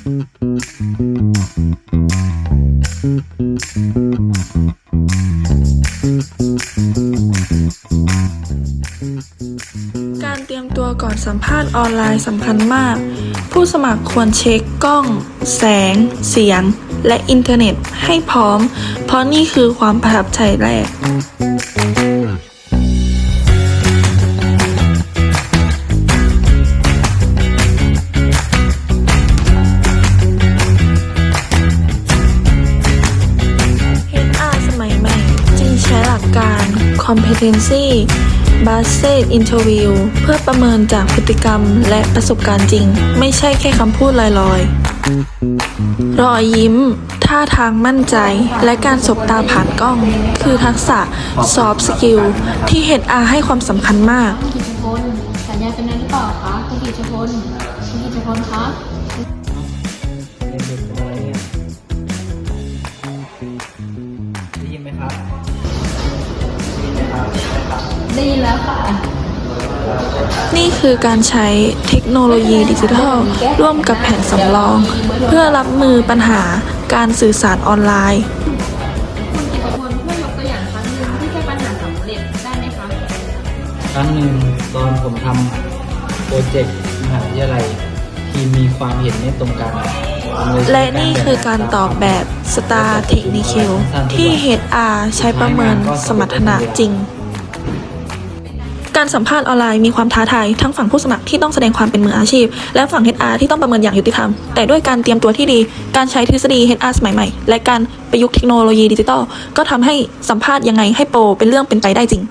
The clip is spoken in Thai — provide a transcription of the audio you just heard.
การเตรียมตัวก่อนสัมภาษณ์ออนไลน์สำคัญมาก ผู้สมัครควรเช็คกล้อง แสง เสียง และอินเทอร์เน็ตให้พร้อม เพราะนี่คือความประทับใจแรก การ competency based interview เพื่อประเมินจากพฤติกรรมและประสบการณ์จริง ไม่ใช่แค่คำพูดลอยๆ รอยยิ้ม ท่าทางมั่นใจ และการสบตาผ่านกล้อง คือทักษะ soft skill ที่ HR ให้ความสำคัญมากคุณกิจพลสัญญาเป็นนายหรือเปล่าคะคุณกิจพลคุณกิจพลคะ ได้ยินแล้วค่ะ นี่คือการใช้เทคโนโลยีดิจิทัล ร่วมกับแผนสำรอง เพื่อรับมือปัญหาการสื่อสารออนไลน์ คุณกิจพลช่วยยกตัวอย่างครั้งหนึ่งที่แก้ปัญหาสำเร็จได้ไหมคะครั้งหนึ่งตอนผมทำโปรเจกต์มหาวิทยาลัยทีมมีความเห็นไม่ตรงกันผมเลยใช้และนี่คือการตอบแบบ Star Technical ที่ HR ใช้ประเมินสมรรถนะจริง การสัมภาษณ์ออนไลน์มีความท้าทายทั้งฝั่งผู้สมัครที่ต้องแสดงความเป็นมืออาชีพ และฝั่ง HR ที่ต้องประเมินอย่างยุติธรรม แต่ด้วยการเตรียมตัวที่ดี การใช้ทฤษฎี HR สมัยใหม่ และการประยุกต์เทคโนโลยีดิจิทัลก็ทำให้สัมภาษณ์ยังไงให้โปรเป็นเรื่องเป็นไปได้จริง